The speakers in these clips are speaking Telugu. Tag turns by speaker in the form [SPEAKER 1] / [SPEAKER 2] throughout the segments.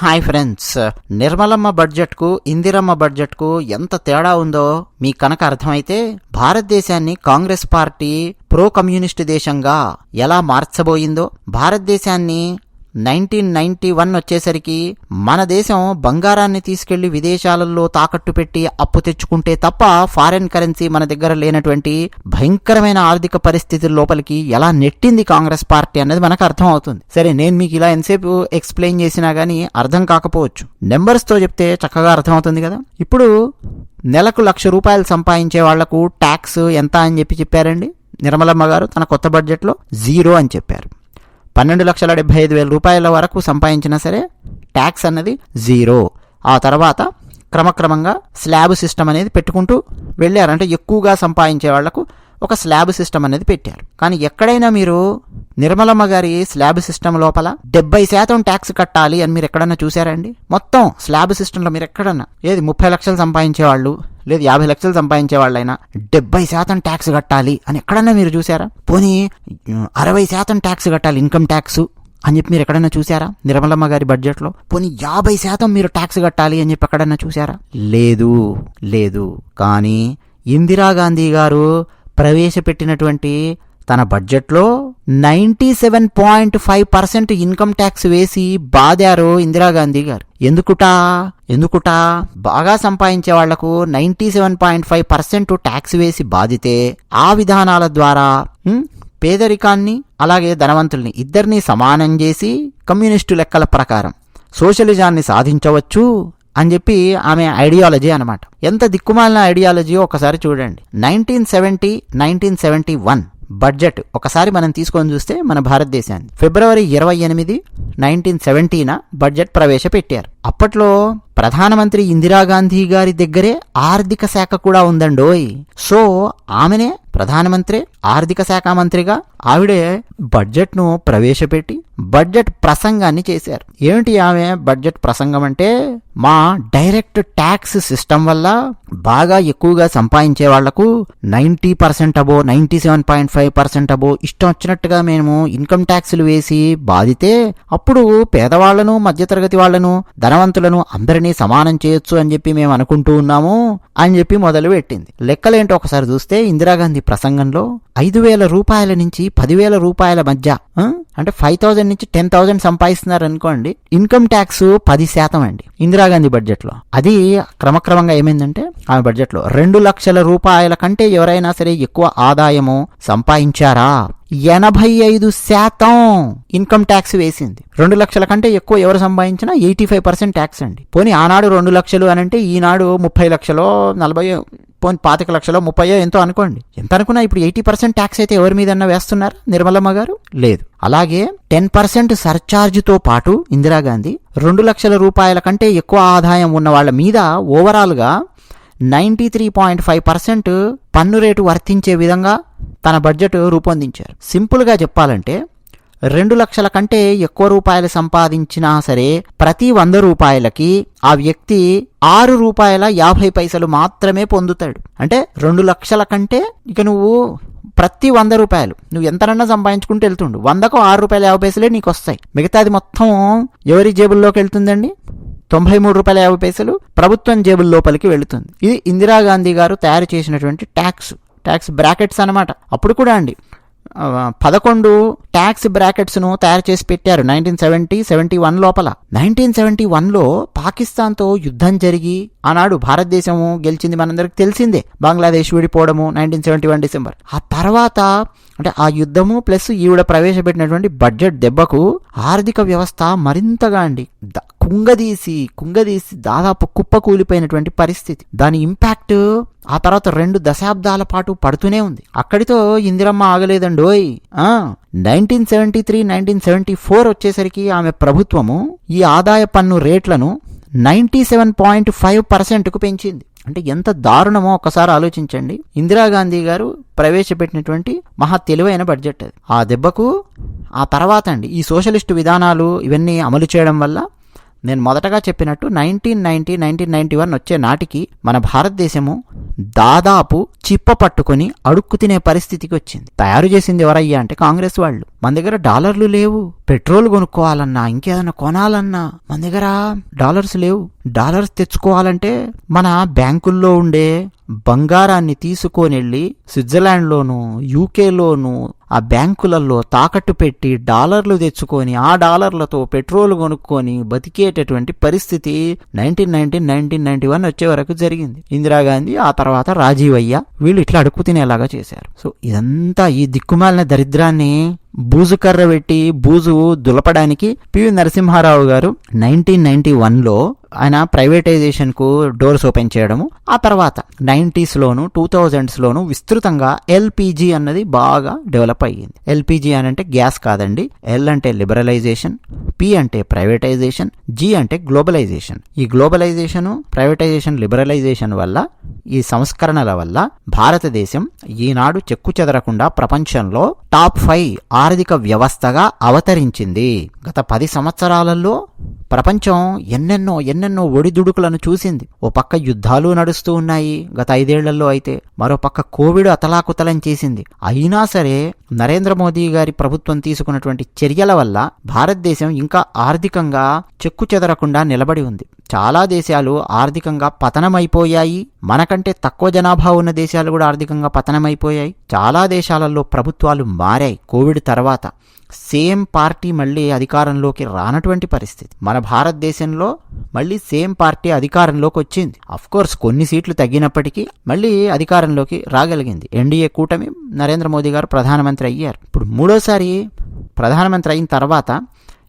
[SPEAKER 1] Hi friends. నిర్మలమ్మ బడ్జెట్కు ఇందిరమ్మ బడ్జెట్కు ఎంత తేడా ఉందో మీ కనుక అర్థమైతే భారతదేశాన్ని కాంగ్రెస్ పార్టీ ప్రో కమ్యూనిస్ట్ దేశంగా ఎలా మార్చబోయిందో భారతదేశాన్ని నైన్టీన్ నైన్టీ వన్ వచ్చేసరికి మన దేశం బంగారాన్ని తీసుకెళ్ళి విదేశాలలో తాకట్టు పెట్టి అప్పు తెచ్చుకుంటే తప్ప ఫారెన్ కరెన్సీ మన దగ్గర లేనటువంటి భయంకరమైన ఆర్థిక పరిస్థితుల లోపలికి ఎలా నెట్టింది కాంగ్రెస్ పార్టీ అనేది మనకు అర్థం అవుతుంది సరే నేను మీకు ఇలా ఎంతసేపు ఎక్స్ప్లెయిన్ చేసినా గానీ అర్థం కాకపోవచ్చు. నెంబర్స్తో చెప్తే చక్కగా అర్థమవుతుంది కదా? ఇప్పుడు నెలకు లక్ష రూపాయలు సంపాదించే వాళ్ళకు ట్యాక్స్ ఎంత అని చెప్పి చెప్పారండి? నిర్మలమ్మ గారు తన కొత్త బడ్జెట్లో జీరో అని చెప్పారు. పన్నెండు లక్షల డెబ్బై ఐదు వేల రూపాయల వరకు సంపాదించినా సరే ట్యాక్స్ అన్నది జీరో ఆ తర్వాత క్రమక్రమంగా స్లాబ్ సిస్టమ్ అనేది పెట్టుకుంటూ వెళ్ళారంటే ఎక్కువగా సంపాదించే వాళ్ళకు ఒక స్లాబ్ సిస్టమ్ అనేది పెట్టారు. కానీ ఎక్కడైనా మీరు నిర్మలమ్మ గారి స్లాబ్ సిస్టమ్ లోపల డెబ్బై శాతం ట్యాక్స్ కట్టాలి అని మీరు ఎక్కడన్నా చూసారండి మొత్తం స్లాబ్ సిస్టంలో మీరు ఎక్కడన్నా? ఏది ముప్పై లక్షలు సంపాదించే వాళ్ళు? లేదు యాభై లక్షలు సంపాదించే వాళ్ళైనా డెబ్బై శాతం ట్యాక్స్ కట్టాలి అని ఎక్కడన్నా మీరు చూసారా పోనీ అరవై శాతం ట్యాక్స్ కట్టాలి ఇన్కమ్ ట్యాక్స్ అని చెప్పి మీరు ఎక్కడైనా చూసారా నిర్మలమ్మ గారి బడ్జెట్లో పోనీ యాభై శాతం మీరు ట్యాక్స్ కట్టాలి అని చెప్పి ఎక్కడన్నా చూసారా లేదు లేదు. కానీ ఇందిరాగాంధీ గారు ప్రవేశపెట్టినటువంటి తన బడ్జెట్లో ninety seven point five percent income tax వేసి బాదారు ఇందిరాగాంధీ గారు. ఎందుకుటా? ఎందుకుటా? బాగా సంపాదించే వాళ్ళకు ninety seven point five percent tax వేసి బాధితే ఆ విధానాల ద్వారా పేదరికాన్ని అలాగే ధనవంతుల్ని ఇద్దరిని సమానం చేసి కమ్యూనిస్టు లెక్కల ప్రకారం సోషలిజాన్ని సాధించవచ్చు అని చెప్పి ఆమె ఐడియాలజీ అనమాట ఎంత దిక్కుమాలిన ఐడియాలజీ ఒకసారి చూడండి. Nineteen seventy nineteen seventy one budget ఒకసారి మనం తీసుకొని చూస్తే మన భారతదేశాన్ని. ఫిబ్రవరి ఇరవై ఎనిమిది నైన్టీన్ సెవెంటీన బడ్జెట్ ప్రవేశపెట్టారు. అప్పట్లో ప్రధానమంత్రి ఇందిరాగాంధీ గారి దగ్గరే ఆర్థిక శాఖ కూడా ఉందండోయ్. సో ఆమెనే ప్రధానమంత్రి ఆర్థిక శాఖ మంత్రిగా ఆవిడే బడ్జెట్ను ప్రవేశపెట్టి బడ్జెట్ ప్రసంగాన్ని చేశారు. ఏమిటి ఆమె బడ్జెట్ ప్రసంగం అంటే మా డైరెక్ట్ ట్యాక్స్ సిస్టమ్ వల్ల బాగా ఎక్కువగా సంపాదించే వాళ్ళకు ninety percent above ninety seven point five percent above ఇష్టం వచ్చినట్టుగా మేము ఇన్కమ్ ట్యాక్స్లు వేసి బాధితే అప్పుడు పేదవాళ్ళను మధ్యతరగతి వాళ్ళను ధనవంతులను అందరినీ సమానం చేయొచ్చు అని చెప్పి మేము అనుకుంటూ ఉన్నాము అని చెప్పి మొదలు పెట్టింది. లెక్కలేంటో ఒకసారి చూస్తే ఇందిరాగాంధీ ప్రసంగంలో ఐదు వేల రూపాయల నుంచి పదివేల రూపాయల మధ్య అంటే ఫైవ్ థౌజండ్ నుంచి టెన్ థౌజండ్ సంపాదిస్తున్నారు అనుకోండి ఇన్కమ్ ట్యాక్స్ పది శాతం అండి ఇందిరాగాంధీ బడ్జెట్లో. అది క్రమక్రమంగా ఏమైందంటే ఆమె బడ్జెట్లో రెండు లక్షల రూపాయల కంటే ఎవరైనా సరే ఎక్కువ ఆదాయము సంపాదించారా? ఎనభై ఐదు శాతం ఇన్కమ్ ట్యాక్స్ వేసింది. రెండు లక్షల కంటే ఎక్కువ ఎవరు సంపాదించినా ఎయిటీ ఫైవ్ పర్సెంట్ ట్యాక్స్ అండి. పోనీ ఆనాడు రెండు లక్షలు అని అంటే ఈనాడు ముప్పై లక్షలో నలభై పోనీ పాతిక లక్షలో ముప్పయో ఎంతో అనుకోండి. ఎంత అనుకున్నా ఇప్పుడు ఎయిటీ పర్సెంట్ ట్యాక్స్ అయితే ఎవరి మీద వేస్తున్నారు? నిర్మలమ్మ గారు? లేదు. అలాగే టెన్ పర్సెంట్ సర్చార్జ్తో పాటు ఇందిరాగాంధీ రెండు లక్షల రూపాయల కంటే ఎక్కువ ఆదాయం ఉన్న వాళ్ళ మీద ఓవరాల్గా ninety three point five percent పన్ను రేటు వర్తించే విధంగా తన బడ్జెట్ రూపొందించారు. సింపుల్గా చెప్పాలంటే రెండు లక్షల కంటే ఎక్కువ రూపాయలు సంపాదించినా సరే ప్రతి వంద రూపాయలకి ఆ వ్యక్తి ఆరు రూపాయల యాభై పైసలు మాత్రమే పొందుతాడు. అంటే రెండు లక్షల కంటే ఇక నువ్వు ప్రతి వంద రూపాయలు నువ్వు ఎంతనన్నా సంపాదించుకుంటూ వెళ్తుండు. వందకు ఆరు రూపాయల యాభై పైసలే నీకు వస్తాయి మిగతాది మొత్తం ఎవరి జేబుల్లోకి వెళ్తుందండి తొంభై మూడు రూపాయల యాభై పైసలు ప్రభుత్వం జేబుల లోపలికి వెళుతుంది. ఇది ఇందిరాగాంధీ గారు తయారు చేసినటువంటి ట్యాక్స్ ట్యాక్స్ బ్రాకెట్స్ అన్నమాట. అప్పుడు కూడా అండి. పదకొండు ట్యాక్స్ బ్రాకెట్స్ను తయారు చేసి పెట్టారు నైన్టీన్ సెవెంటీ సెవెంటీ వన్ లోపల. నైన్టీన్ సెవెంటీ వన్లో పాకిస్తాన్తో యుద్ధం జరిగి ఆనాడు భారతదేశము గెలిచింది మనందరికి తెలిసిందే. బంగ్లాదేశ్ విడిపోవడము నైన్టీన్ సెవెంటీ వన్ డిసెంబర్. ఆ తర్వాత అంటే ఆ యుద్ధము ప్లస్ ఈవిడ ప్రవేశపెట్టినటువంటి బడ్జెట్ దెబ్బకు ఆర్థిక వ్యవస్థ మరింతగా అండి కుంగదీసి కుంగదీసి దాదాపు కుప్ప కూలిపోయినటువంటి పరిస్థితి. దాని ఇంపాక్ట్ ఆ తర్వాత రెండు దశాబ్దాల పాటు పడుతూనే ఉంది. అక్కడితో ఇందిరమ్మ ఆగలేదండి. ఆగలేదండోయ్ nineteen seventy three nineteen seventy four వచ్చేసరికి ఆమె ప్రభుత్వము ఈ ఆదాయ పన్ను రేట్లను నైంటీ సెవెన్ పాయింట్ ఫైవ్ పర్సెంట్కు పెంచింది. అంటే ఎంత దారుణమో ఒకసారి ఆలోచించండి. ఇందిరాగాంధీ గారు ప్రవేశపెట్టినటువంటి మహా తెలివైన బడ్జెట్ అది. ఆ దెబ్బకు ఆ తర్వాత అండి ఈ సోషలిస్టు విధానాలు ఇవన్నీ అమలు చేయడం వల్ల నేను మొదటగా చెప్పినట్టు nineteen ninety nineteen ninety one వచ్చే నాటికి మన భారతదేశము దాదాపు చిప్ప పట్టుకొని అడుక్కు తినే పరిస్థితికి వచ్చింది. తయారు చేసింది ఎవరయ్యా అంటే కాంగ్రెస్ వాళ్ళు. మన దగ్గర డాలర్లు లేవు. పెట్రోల్ కొనుక్కోవాలన్నా ఇంకేదైనా కొనాలన్నా మన దగ్గర డాలర్స్ లేవు. డాలర్స్ తెచ్చుకోవాలంటే మన బ్యాంకుల్లో ఉండే బంగారాన్ని తీసుకొని వెళ్ళి స్విట్జర్లాండ్లోను యూకేలోను ఆ బ్యాంకులలో తాకట్టు పెట్టి డాలర్లు తెచ్చుకొని ఆ డాలర్లతో పెట్రోల్ కొనుక్కొని బతికేటటువంటి పరిస్థితి nineteen nineteen nineteen ninety one వచ్చే వరకు జరిగింది. ఇందిరాగాంధీ ఆ తర్వాత రాజీవ్ అయ్య వీళ్ళు ఇట్లా అడుక్కు తినేలాగా చేశారు. సో ఇదంతా ఈ దిక్కుమాలిన దరిద్రాన్ని బూజు కర్ర పెట్టి బూజు దులపడానికి పివి నరసింహారావు గారు నైన్టీన్ నైన్టీ వన్లో ఆయన ప్రైవేటైజేషన్కు డోర్స్ ఓపెన్ చేయడము. ఆ తర్వాత నైంటీస్లోను టూ థౌజండ్స్లోను విస్తృతంగా ఎల్పిజి అన్నది బాగా డెవలప్ అయ్యింది. ఎల్పిజి అని అంటే గ్యాస్ కాదండి ఎల్ అంటే లిబరలైజేషన్ పి అంటే ప్రైవేటైజేషన్ జి అంటే గ్లోబలైజేషన్ ఈ గ్లోబలైజేషన్ ప్రైవేటైజేషన్ లిబరలైజేషన్ వల్ల ఈ సంస్కరణల వల్ల భారతదేశం ఈనాడు చెక్కు చెదరకుండా ప్రపంచంలో టాప్ ఫైవ్ ఆర్థిక వ్యవస్థగా అవతరించింది. గత పది సంవత్సరాలలో ప్రపంచం ఎన్నెన్నో ఎన్నెన్నో ఒడిదుడుకులను చూసింది. ఓ పక్క యుద్ధాలు నడుస్తూ ఉన్నాయి గత ఐదేళ్ళలో అయితే. మరో పక్క కోవిడ్ అతలాకుతలం చేసింది. అయినా సరే నరేంద్ర మోదీ గారి ప్రభుత్వం తీసుకున్నటువంటి చర్యల వల్ల భారతదేశం ఇంకా ఆర్థికంగా చెక్కు చెదరకుండా నిలబడి ఉంది. చాలా దేశాలు ఆర్థికంగా పతనమైపోయాయి. మనకంటే తక్కువ జనాభా ఉన్న దేశాలు కూడా ఆర్థికంగా పతనమైపోయాయి. చాలా దేశాలలో ప్రభుత్వాలు మారాయి కోవిడ్ తర్వాత. సేమ్ పార్టీ మళ్ళీ అధికారంలోకి రానటువంటి పరిస్థితి. మన భారతదేశంలో మళ్ళీ సేమ్ పార్టీ అధికారంలోకి వచ్చింది. అఫ్ కోర్స్ కొన్ని సీట్లు తగ్గినప్పటికీ మళ్ళీ అధికారంలోకి రాగలిగింది. ఎన్డీఏ కూటమి నరేంద్ర మోదీ గారు ప్రధానమంత్రి అయ్యారు. ఇప్పుడు మూడోసారి ప్రధానమంత్రి అయిన తర్వాత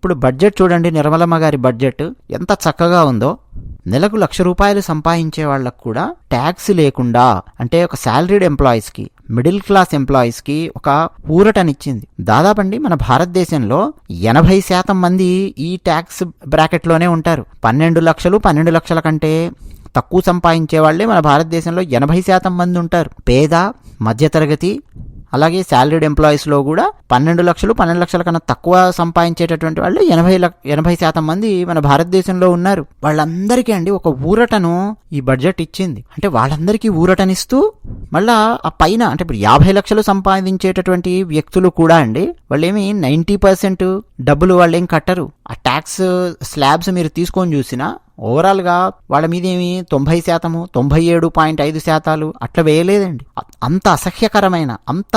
[SPEAKER 1] ఇప్పుడు బడ్జెట్ చూడండి నిర్మలమ్మ గారి బడ్జెట్ ఎంత చక్కగా ఉందో. నెలకు లక్ష రూపాయలు సంపాదించే వాళ్ళకు కూడా ట్యాక్స్ లేకుండా అంటే ఒక శాలరీడ్ ఎంప్లాయీస్కి మిడిల్ క్లాస్ ఎంప్లాయీస్కి ఒక ఊరటనిచ్చింది. దాదాపండి మన భారతదేశంలో ఎనభై శాతం మంది ఈ ట్యాక్స్ బ్రాకెట్లోనే ఉంటారు. పన్నెండు లక్షలు పన్నెండు లక్షల కంటే తక్కువ సంపాదించే వాళ్ళే మన భారతదేశంలో ఎనభై శాతం మంది ఉంటారు. పేద మధ్యతరగతి అలాగే శాలరీడ్ ఎంప్లాయీస్లో కూడా పన్నెండు లక్షలు పన్నెండు లక్షల కన్నా తక్కువ సంపాదించేటటువంటి వాళ్ళు ఎనభై లక్ష ఎనభై శాతం మంది మన భారతదేశంలో ఉన్నారు. వాళ్ళందరికీ అండి ఒక ఊరటను ఈ బడ్జెట్ ఇచ్చింది. అంటే వాళ్ళందరికీ ఊరటనిస్తూ మళ్ళా ఆ పైన అంటే ఇప్పుడు యాభై లక్షలు సంపాదించేటటువంటి వ్యక్తులు కూడా అండి వాళ్ళేమి నైంటీ పర్సెంట్ డబ్బులు వాళ్ళేం కట్టరు. ఆ ట్యాక్స్ స్లాబ్స్ మీరు తీసుకొని చూసినా ఓవరాల్గా వాళ్ళ మీద ఏమి తొంభై శాతము తొంభై ఏడు పాయింట్ ఐదు శాతాలు అట్లా వేయలేదండి. అంత అసహ్యకరమైన అంత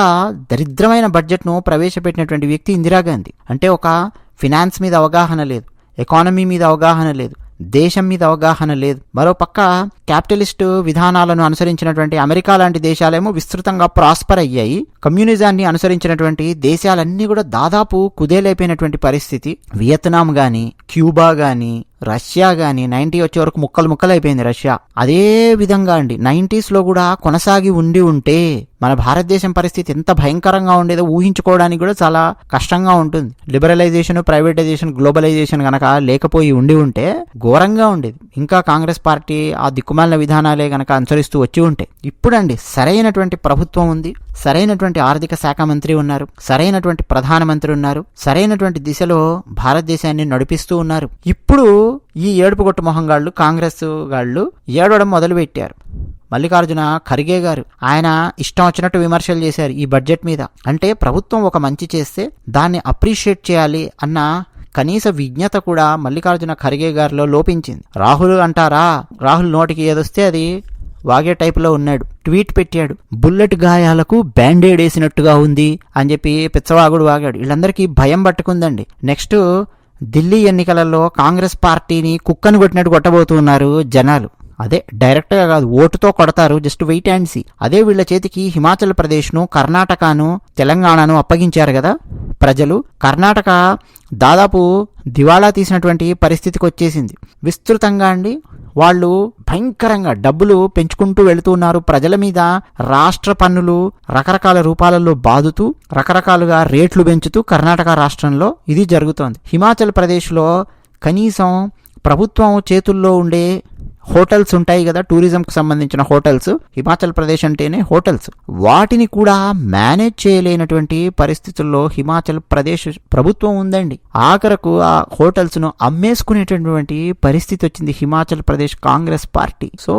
[SPEAKER 1] దరిద్రమైన బడ్జెట్ను ప్రవేశపెట్టినటువంటి వ్యక్తి ఇందిరాగాంధీ. అంటే ఒక ఫినాన్స్ మీద అవగాహన లేదు ఎకానమీ మీద అవగాహన లేదు. దేశం మీద అవగాహన లేదు. మరోపక్క క్యాపిటలిస్టు విధానాలను అనుసరించినటువంటి అమెరికా లాంటి దేశాలేమో విస్తృతంగా ప్రాస్పర్ అయ్యాయి. కమ్యూనిజాన్ని అనుసరించినటువంటి దేశాలన్నీ కూడా దాదాపు కుదేలైపోయినటువంటి పరిస్థితి. వియత్నాం గాని క్యూబా గాని రష్యా గాని నైన్టీ వచ్చే వరకు ముక్కలు ముక్కలు అయిపోయింది రష్యా. అదే విధంగా అండి నైంటీస్లో కూడా కొనసాగి ఉండి ఉంటే మన భారతదేశం పరిస్థితి ఎంత భయంకరంగా ఉండేదో ఊహించుకోవడానికి కూడా చాలా కష్టంగా ఉంటుంది. లిబరలైజేషన్ ప్రైవేటైజేషన్ గ్లోబలైజేషన్ గనక లేకపోయి ఉండి ఉంటే ఘోరంగా ఉండేది. ఇంకా కాంగ్రెస్ పార్టీ ఆ దిక్కుమాలిన విధానాలే గనక అనుసరిస్తూ వచ్చి ఉంటే ఇప్పుడండి సరైనటువంటి ప్రభుత్వం ఉంది సరైనటువంటి ఆర్థిక శాఖ మంత్రి ఉన్నారు సరైనటువంటి ప్రధానమంత్రి ఉన్నారు సరైనటువంటి దిశలో భారతదేశాన్ని నడిపిస్తూ ఉన్నారు. ఇప్పుడు ఈ ఏడుపుగొట్టు మొహంగాళ్ళు కాంగ్రెస్ గాళ్ళు ఏడవడం మొదలుపెట్టారు. మల్లికార్జున ఖర్గే గారు ఆయన ఇష్టం వచ్చినట్టు విమర్శలు చేశారు ఈ బడ్జెట్ మీద. అంటే ప్రభుత్వం ఒక మంచి చేస్తే దాన్ని అప్రిషియేట్ చేయాలి అన్న కనీస విజ్ఞత కూడా మల్లికార్జున ఖర్గే గారిలో లోపించింది. రాహుల్ అంటారా? రాహుల్ నోటికి ఏదొస్తే అది వాగే టైపులో ఉన్నాడు. ట్వీట్ పెట్టాడు. బుల్లెట్ గాయాలకు బ్యాండేడ్ వేసినట్టుగా ఉంది అని చెప్పి పిచ్చవాగుడు వాగాడు. వీళ్ళందరికీ భయం పట్టుకుందండి. నెక్స్ట్ ఢిల్లీ ఎన్నికలలో కాంగ్రెస్ పార్టీని కుక్కను కొట్టినట్టు కొట్టబోతున్నారు జనాలు. అదే డైరెక్ట్గా కాదు ఓటుతో కొడతారు జస్ట్ వెయిట్ అండ్ సీ అదే వీళ్ళ చేతికి హిమాచల్ ప్రదేశ్ను కర్ణాటకను తెలంగాణను అప్పగించారు కదా ప్రజలు. కర్ణాటక దాదాపు దివాళా తీసినటువంటి పరిస్థితికి వచ్చేసింది. విస్తృతంగా అండి వాళ్ళు భయంకరంగా డబ్బులు పెంచుకుంటూ వెళుతున్నారు ప్రజల మీద రాష్ట్ర పన్నులు రకరకాల రూపాలలో బాదుతూ రకరకాలుగా రేట్లు పెంచుతూ కర్ణాటక రాష్ట్రంలో ఇది జరుగుతోంది. హిమాచల్ ప్రదేశ్లో కనీసం ప్రభుత్వం చేతుల్లో ఉండే హోటల్స్ ఉంటాయి కదా టూరిజంకు సంబంధించిన హోటల్స్. హిమాచల్ ప్రదేశ్ అంటేనే హోటల్స్. వాటిని కూడా మేనేజ్ చేయలేనటువంటి పరిస్థితుల్లో హిమాచల్ ప్రదేశ్ ప్రభుత్వం ఉందండి. ఆఖరకు ఆ హోటల్స్ను అమ్మేసుకునేటటువంటి పరిస్థితి వచ్చింది హిమాచల్ ప్రదేశ్ కాంగ్రెస్ పార్టీ. సో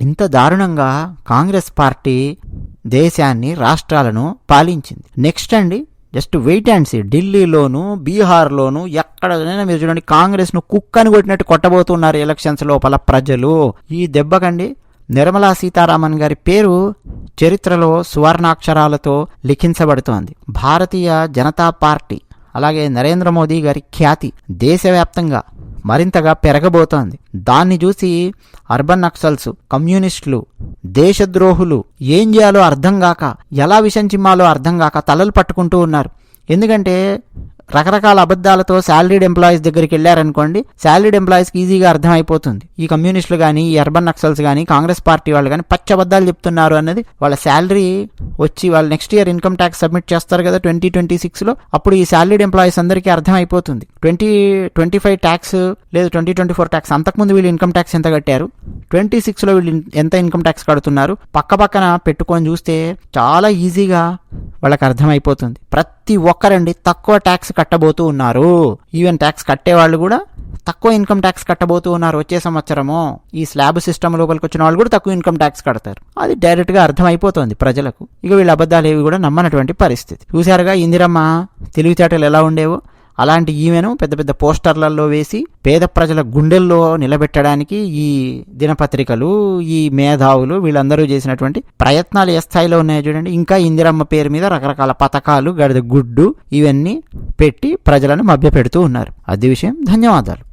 [SPEAKER 1] ఇంత దారుణంగా కాంగ్రెస్ పార్టీ దేశాన్ని రాష్ట్రాలను పాలించింది. నెక్స్ట్ అండి జస్ట్ వెయిట్ అండ్ సీ. ఢిల్లీలోను బీహార్లోను ఎక్కడైనా మీరు చూడండి కాంగ్రెస్ను కుక్కని కొట్టినట్టు కొట్టబోతున్నారు ఎలక్షన్స్ లోపల ప్రజలు. ఈ దెబ్బకండి. నిర్మలా సీతారామన్ గారి పేరు చరిత్రలో సువర్ణాక్షరాలతో లిఖించబడుతోంది. భారతీయ జనతా పార్టీ అలాగే నరేంద్ర మోదీ గారి ఖ్యాతి దేశవ్యాప్తంగా మరింతగా పెరగబోతోంది. దాన్ని చూసి అర్బన్ నక్సల్స్ కమ్యూనిస్టులు దేశద్రోహులు ఏం చేయాలో అర్థం కాక ఎలా విషం చిమ్మాలో అర్థం కాక తలలు పట్టుకుంటూ ఉన్నారు. ఎందుకంటే రకరకాల అబద్ధాలతో శాలరీడ్ ఎంప్లాయీస్ దగ్గరికి వెళ్ళారనుకోండి శాలరీడ్ ఎంప్లాయీస్కి ఈజీగా అర్థమైపోతుంది. ఈ కమ్యూనిస్టులు కానీ ఈ అర్బన్ నక్సల్స్ కానీ కాంగ్రెస్ పార్టీ వాళ్ళు కానీ పచ్చి అబద్ధాలు చెప్తున్నారు అన్నది వాళ్ళ శాలరీ వచ్చి వాళ్ళు next year income tax submit చేస్తారు కదా ట్వంటీ ట్వంటీ సిక్స్లో అప్పుడు ఈ శాలరీడ్ ఎంప్లాయీస్ అందరికీ అర్థమైపోతుంది. ట్వంటీ ట్వంటీ ఫైవ్ ట్యాక్స్ లేదు ట్వంటీ ట్వంటీ ఫోర్ ట్యాక్స్ అంతకుముందు వీళ్ళు ఇన్కమ్ ట్యాక్స్ ఎంత కట్టారు? ట్వంటీ సిక్స్లో వీళ్ళు ఎంత ఇన్కమ్ ట్యాక్స్ కడుతున్నారు? పక్క పక్కన పెట్టుకొని చూస్తే చాలా ఈజీగా వాళ్ళకి అర్థమైపోతుంది. ప్రతి ఒక్కరండి తక్కువ ట్యాక్స్ కట్టబోతూ ఉన్నారు. ఈవెన్ ట్యాక్స్ కట్టేవాళ్ళు కూడా తక్కువ ఇన్కమ్ ట్యాక్స్ కట్టబోతూ ఉన్నారు వచ్చే సంవత్సరము. ఈ స్లాబ్ సిస్టమ్ లోపలికి వచ్చిన వాళ్ళు కూడా తక్కువ ఇన్కమ్ ట్యాక్స్ కడతారు. అది డైరెక్ట్గా అర్థమైపోతుంది ప్రజలకు. ఇక వీళ్ళ అబద్ధాలు ఏవి కూడా నమ్మనటువంటి పరిస్థితి. చూశారుగా ఇందిరమ్మ తెలివితేటలు ఎలా ఉండేవో? అలాంటి ఈమెను పెద్ద పెద్ద పోస్టర్లలో వేసి పేద ప్రజల గుండెల్లో నిలబెట్టడానికి ఈ దినపత్రికలు ఈ మేధావులు వీళ్ళందరూ చేసినటువంటి ప్రయత్నాలు ఏ స్థాయిలో ఉన్నాయో చూడండి. ఇంకా ఇందిరమ్మ పేరు మీద రకరకాల పథకాలు గడిద గుడ్డు ఇవన్నీ పెట్టి ప్రజలను మభ్యపెడుతూ ఉన్నారు. అది విషయం. ధన్యవాదాలు.